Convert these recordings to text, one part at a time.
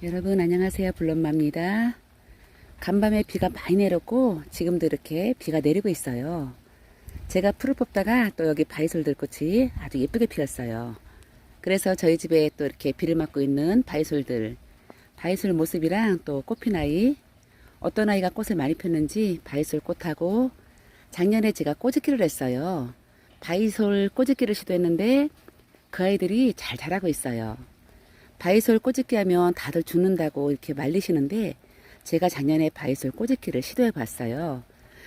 여러분 안녕하세요. 블럼마입니다. 간밤에 비가 많이 내렸고 지금도 이렇게 비가 내리고 있어요. 제가 풀을 뽑다가 또 여기 바이솔 들꽃이 아주 예쁘게 피었어요. 그래서 저희 집에 또 이렇게 비를 맞고 있는 바이솔들 바이솔 모습이랑 또 꽃핀 아이 어떤 아이가 꽃을 많이 폈는지 바이솔 꽃하고 작년에 제가 꼬집기를 했어요. 바이솔 꼬집기를 시도했는데 그 아이들이 잘 자라고 있어요 바이솔 꼬집기 하면 다들 죽는다고 이렇게 말리시는데 제가 작년에 바이솔 꼬집기를 시도해 봤어요.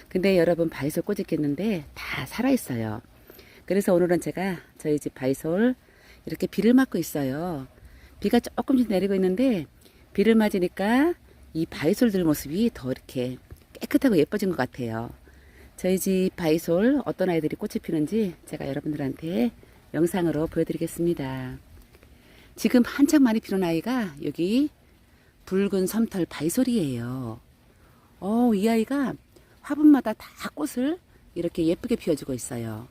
근데 여러분 바이솔 꼬집기 했는데 다 살아있어요. 그래서 오늘은 제가 저희 집 바이솔 이렇게 비를 맞고 있어요. 비가 조금씩 내리고 있는데 비를 맞으니까 이 바이솔들 모습이 더 이렇게 깨끗하고 예뻐진 것 같아요. 저희 집 바이솔 어떤 아이들이 꽃이 피는지 제가 여러분들한테 영상으로 보여드리겠습니다. 지금 한창 많이 피는 아이가 여기 붉은 섬털 바이솔이에요. 어, 이 아이가 화분마다 다 꽃을 이렇게 예쁘게 피워주고 있어요.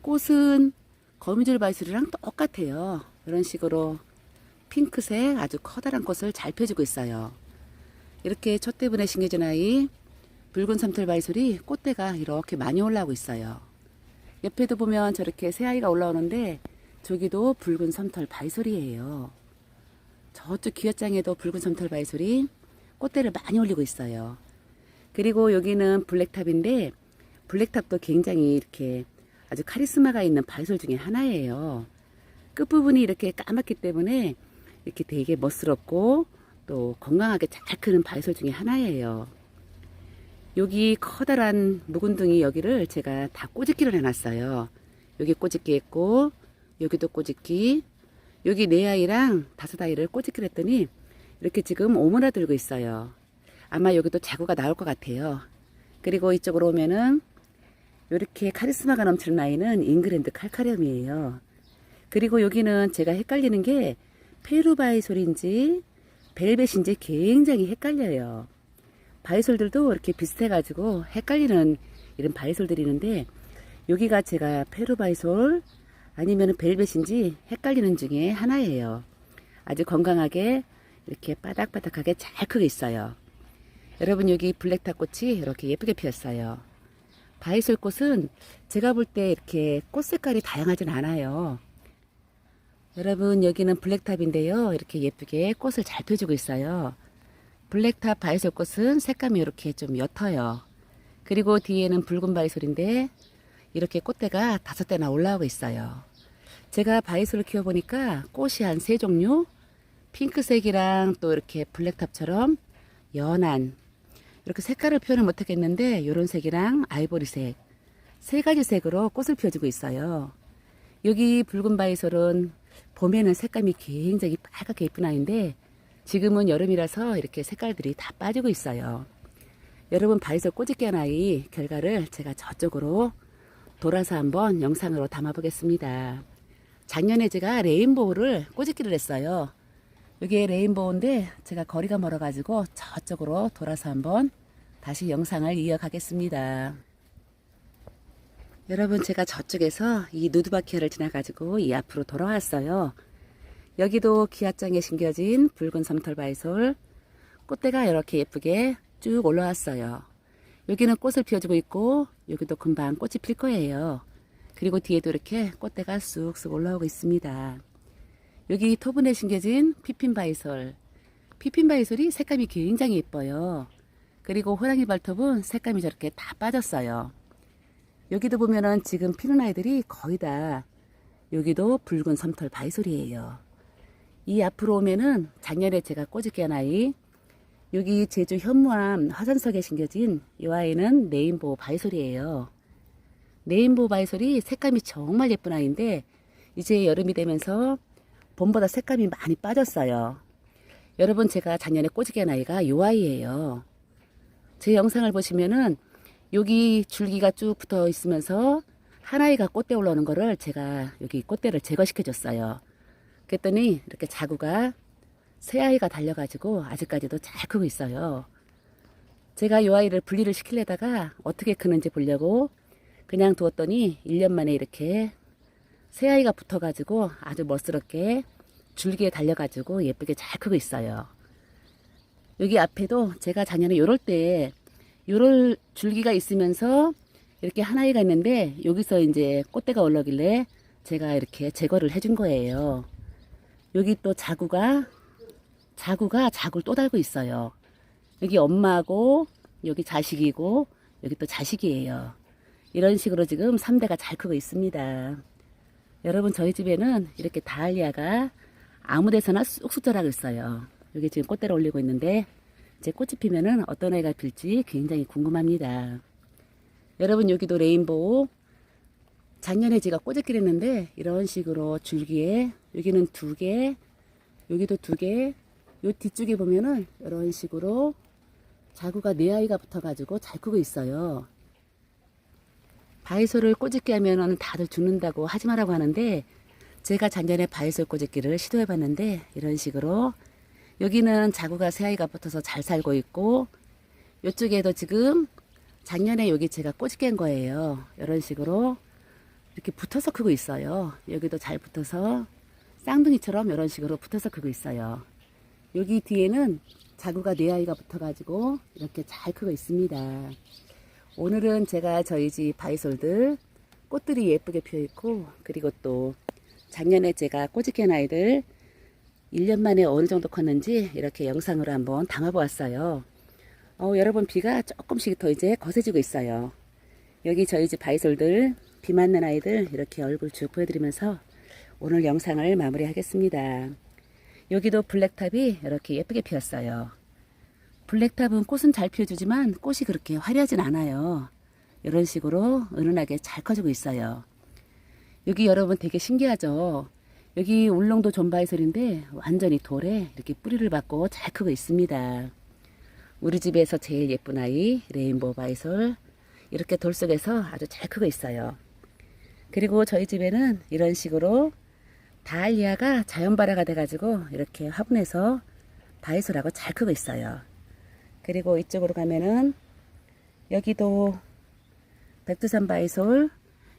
꽃은 거미줄 바이솔이랑 똑같아요. 이런 식으로 핑크색 아주 커다란 꽃을 잘 펴주고 있어요. 이렇게 첫 대분에 심겨진 아이 붉은 섬털 바이솔이 꽃대가 이렇게 많이 올라오고 있어요. 옆에도 보면 저렇게 새 아이가 올라오는데 저기도 붉은 섬털 바이솔이에요. 저쪽 기어장에도 붉은 섬털 바이솔이 꽃대를 많이 올리고 있어요. 그리고 여기는 블랙탑인데 블랙탑도 굉장히 이렇게 아주 카리스마가 있는 바이솔 중에 하나예요. 끝부분이 이렇게 까맣기 때문에 이렇게 되게 멋스럽고 또 건강하게 잘 크는 바이솔 중에 하나예요. 여기 커다란 묵은둥이 여기를 제가 다 꼬집기를 해놨어요. 여기 꼬집기 했고 여기도 꼬집기 여기 네 아이랑 다섯 아이를 꼬집기를 했더니 이렇게 지금 오므라 들고 있어요. 아마 여기도 자구가 나올 것 같아요. 그리고 이쪽으로 오면은 이렇게 카리스마가 넘치는 아이는 잉그랜드 칼카리움이에요. 그리고 여기는 제가 헷갈리는 게 페루바이솔인지 벨벳인지 굉장히 헷갈려요. 바이솔들도 이렇게 비슷해 가지고 헷갈리는 이런 바이솔들이 있는데 여기가 제가 페루바이솔 아니면 벨벳인지 헷갈리는 중에 하나예요. 아주 건강하게 이렇게 바닥바닥하게 잘 크고 있어요. 여러분 여기 블랙탑 꽃이 이렇게 예쁘게 피었어요. 바이솔 꽃은 제가 볼 때 이렇게 꽃 색깔이 다양하진 않아요. 여러분 여기는 블랙탑인데요. 이렇게 예쁘게 꽃을 잘 펴주고 있어요. 블랙탑 바이솔 꽃은 색감이 이렇게 좀 옅어요. 그리고 뒤에는 붉은 바이솔인데 이렇게 꽃대가 다섯 대나 올라오고 있어요. 제가 바이솔을 키워보니까 꽃이 한 세 종류, 핑크색이랑 또 이렇게 블랙탑처럼 연한 이렇게 색깔을 표현을 못하겠는데 이런 색이랑 아이보리색 세 가지 색으로 꽃을 피워주고 있어요. 여기 붉은 바이솔은 봄에는 색감이 굉장히 빨갛게 예쁜 아이인데 지금은 여름이라서 이렇게 색깔들이 다 빠지고 있어요. 여러분 바이솔 꼬집기 한 아이 결과를 제가 저쪽으로 돌아서 한번 영상으로 담아 보겠습니다. 작년에 제가 레인보우를 꼬집기를 했어요. 이게 레인보우인데 제가 거리가 멀어 가지고 저쪽으로 돌아서 한번 다시 영상을 이어가겠습니다. 여러분 제가 저쪽에서 이 누드바퀴아를 지나가지고 이 앞으로 돌아왔어요. 여기도 기아장에 심겨진 붉은 섬털바이솔 꽃대가 이렇게 예쁘게 쭉 올라왔어요. 여기는 꽃을 피워주고 있고 여기도 금방 꽃이 필 거예요. 그리고 뒤에도 이렇게 꽃대가 쑥쑥 올라오고 있습니다. 여기 토분에 심겨진 피핀바이솔 피핀바이솔이 색감이 굉장히 예뻐요. 그리고 호랑이 발톱은 색감이 저렇게 다 빠졌어요. 여기도 보면은 지금 피는 아이들이 거의 다 여기도 붉은 섬털 바이솔이에요. 이 앞으로 오면은 작년에 제가 꼬집게 한 아이 여기 제주 현무암 화산석에 심겨진 이 아이는 레인보우 바이솔이에요. 레인보우 바이솔이 색감이 정말 예쁜 아이인데 이제 여름이 되면서 봄보다 색감이 많이 빠졌어요. 여러분 제가 작년에 꼬집게 한 아이가 이 아이예요. 제 영상을 보시면은 여기 줄기가 쭉 붙어 있으면서 한 아이가 꽃대 올라오는 거를 제가 여기 꽃대를 제거시켜 줬어요. 그랬더니 이렇게 자구가 새 아이가 달려가지고 아직까지도 잘 크고 있어요. 제가 이 아이를 분리를 시키려다가 어떻게 크는지 보려고 그냥 두었더니 1년 만에 이렇게 새 아이가 붙어가지고 아주 멋스럽게 줄기에 달려가지고 예쁘게 잘 크고 있어요. 여기 앞에도 제가 작년에 요럴 때 요럴 줄기가 있으면서 이렇게 하나이가 있는데 여기서 이제 꽃대가 올라길래 제가 이렇게 제거를 해준 거예요. 여기 또 자구가 자구가 자구를 또 달고 있어요. 여기 엄마고 여기 자식이고 여기 또 자식이에요. 이런 식으로 지금 3대가 잘 크고 있습니다. 여러분 저희 집에는 이렇게 다알리아가 아무 데서나 쑥쑥 자라고 있어요. 여기 지금 꽃대를 올리고 있는데 제 꽃이 피면은 어떤 애가 필지 굉장히 궁금합니다. 여러분 여기도 레인보우 작년에 제가 꽃을 기렸는데 이런 식으로 줄기에 여기는 두 개, 여기도 두 개, 요 뒤쪽에 보면은 이런 식으로 자구가 네 아이가 붙어가지고 잘 크고 있어요. 바이솔을 꼬집기 하면은 다들 죽는다고 하지 말라고 하는데 제가 작년에 바이솔 꼬집기를 시도해 봤는데 이런 식으로 여기는 자구가 세 아이가 붙어서 잘 살고 있고 이쪽에도 지금 작년에 여기 제가 꼬집기 한 거예요. 이런 식으로 이렇게 붙어서 크고 있어요. 여기도 잘 붙어서 쌍둥이처럼 이런 식으로 붙어서 크고 있어요. 여기 뒤에는 자구가 네 아이가 붙어가지고 이렇게 잘 크고 있습니다. 오늘은 제가 저희 집 바이솔들 꽃들이 예쁘게 피어 있고 그리고 또 작년에 제가 꼬집게 아이들 1년 만에 어느 정도 컸는지 이렇게 영상으로 한번 담아 보았어요. 어, 여러분 비가 조금씩 더 이제 거세지고 있어요. 여기 저희 집 바이솔들 비 맞는 아이들 이렇게 얼굴 쭉 보여드리면서 오늘 영상을 마무리하겠습니다. 여기도 블랙탑이 이렇게 예쁘게 피었어요. 블랙탑은 꽃은 잘 피워주지만 꽃이 그렇게 화려하진 않아요. 이런 식으로 은은하게 잘 커지고 있어요. 여기 여러분 되게 신기하죠? 여기 울릉도 존바이솔인데 완전히 돌에 이렇게 뿌리를 받고 잘 크고 있습니다. 우리 집에서 제일 예쁜 아이 레인보우 바이솔 이렇게 돌 속에서 아주 잘 크고 있어요. 그리고 저희 집에는 이런 식으로 다알리아가 자연발화가 돼가지고 이렇게 화분에서 바이솔하고 잘 크고 있어요. 그리고 이쪽으로 가면은 여기도 백두산 바이솔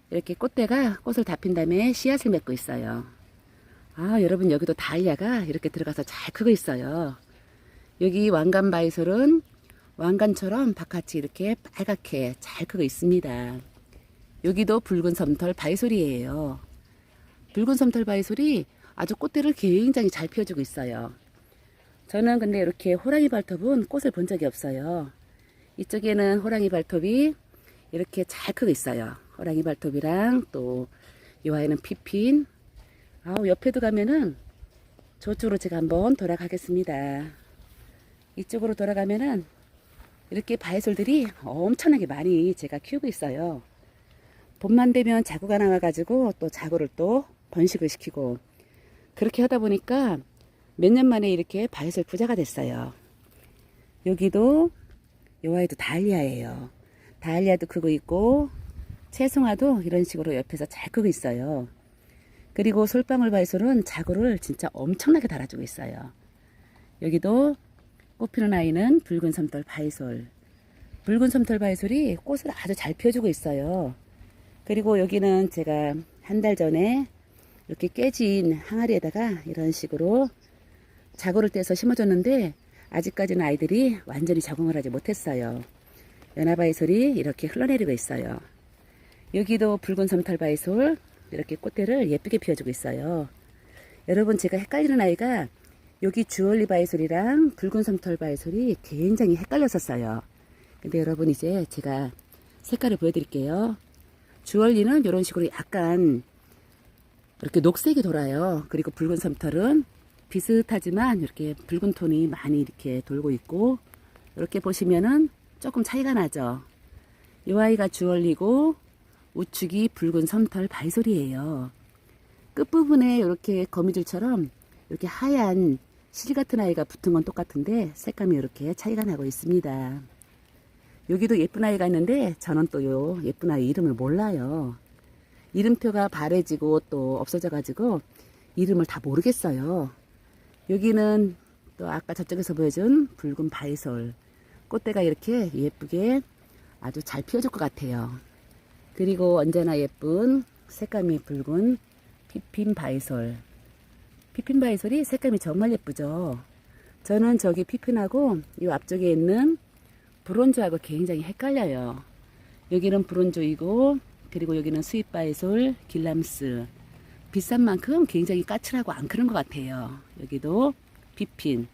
이렇게 꽃대가 꽃을 다 핀 다음에 씨앗을 맺고 있어요. 아 여러분 여기도 다알리아가 이렇게 들어가서 잘 크고 있어요. 여기 왕관 바이솔은 왕관처럼 바깥이 이렇게 빨갛게 잘 크고 있습니다. 여기도 붉은 솜털 바이솔이에요. 붉은 솜털 바이솔이 아주 꽃대를 굉장히 잘 피워주고 있어요. 저는 근데 이렇게 호랑이 발톱은 꽃을 본 적이 없어요. 이쪽에는 호랑이 발톱이 이렇게 잘 크고 있어요. 호랑이 발톱이랑 또 이 아이는 피핀. 아우 옆에도 가면은 저쪽으로 제가 한번 돌아가겠습니다. 이쪽으로 돌아가면은 이렇게 바이솔들이 엄청나게 많이 제가 키우고 있어요. 봄만 되면 자구가 나와가지고 또 자구를 또 번식을 시키고 그렇게 하다 보니까 몇 년 만에 이렇게 바이솔 부자가 됐어요. 여기도 요 아이도 다알리아예요. 다알리아도 크고 있고 채송화도 이런 식으로 옆에서 잘 크고 있어요. 그리고 솔방울 바이솔은 자구를 진짜 엄청나게 달아주고 있어요. 여기도 꽃피는 아이는 붉은 솜털 바이솔. 붉은 솜털 바이솔이 꽃을 아주 잘 피워주고 있어요. 그리고 여기는 제가 한 달 전에 이렇게 깨진 항아리에다가 이런 식으로 자구를 떼서 심어줬는데 아직까지는 아이들이 완전히 적응을 하지 못했어요. 연화바이솔이 이렇게 흘러내리고 있어요. 여기도 붉은 솜털바이솔 이렇게 꽃대를 예쁘게 피워주고 있어요. 여러분 제가 헷갈리는 아이가 여기 주얼리 바이솔이랑 붉은 솜털 바이솔이 굉장히 헷갈렸었어요. 근데 여러분 이제 제가 색깔을 보여드릴게요. 주얼리는 이런 식으로 약간 이렇게 녹색이 돌아요. 그리고 붉은 솜털은 비슷하지만 이렇게 붉은 톤이 많이 이렇게 돌고 있고 이렇게 보시면은 조금 차이가 나죠. 이 아이가 주얼리고 우측이 붉은 솜털 바이솔이에요. 끝부분에 이렇게 거미줄처럼 이렇게 하얀 실 같은 아이가 붙은 건 똑같은데 색감이 이렇게 차이가 나고 있습니다. 여기도 예쁜 아이가 있는데 저는 또 요 예쁜 아이 이름을 몰라요. 이름표가 바래지고 또 없어져 가지고 이름을 다 모르겠어요. 여기는 또 아까 저쪽에서 보여준 붉은 바이솔 꽃대가 이렇게 예쁘게 아주 잘 피어줄 것 같아요. 그리고 언제나 예쁜 색감이 붉은 피핀 바이솔 피핀 바이솔이 색감이 정말 예쁘죠. 저는 저기 피핀하고 이 앞쪽에 있는 브론즈하고 굉장히 헷갈려요. 여기는 브론즈이고 그리고 여기는 스윗 바이솔, 길람스. 비싼 만큼 굉장히 까칠하고 안 크는 것 같아요. 여기도 피핀.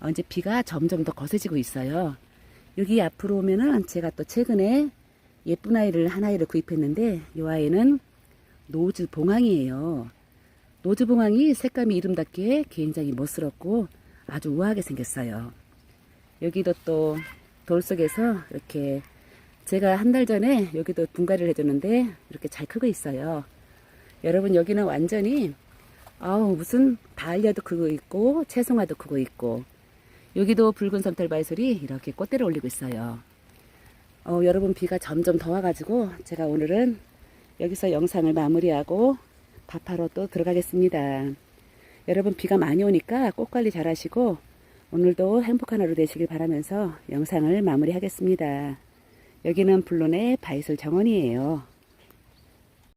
어, 이제 비가 점점 더 거세지고 있어요. 여기 앞으로 오면은 제가 또 최근에 예쁜 아이를 한 아이를 구입했는데 이 아이는 노즈 봉황이에요. 노즈 봉황이 색감이 이름답게 굉장히 멋스럽고 아주 우아하게 생겼어요. 여기도 또 돌 속에서 이렇게 제가 한 달 전에 여기도 분갈이를 해줬는데 이렇게 잘 크고 있어요. 여러분 여기는 완전히 아우 무슨 다알리아도 크고 있고 채송화도 크고 있고 여기도 붉은 섬털 바이솔이 이렇게 꽃대를 올리고 있어요. 어, 여러분 비가 점점 더 와가지고 제가 오늘은 여기서 영상을 마무리하고 밥하러 또 들어가겠습니다. 여러분 비가 많이 오니까 꽃 관리 잘 하시고 오늘도 행복한 하루 되시길 바라면서 영상을 마무리하겠습니다. 여기는 블론의 바이솔 정원이에요.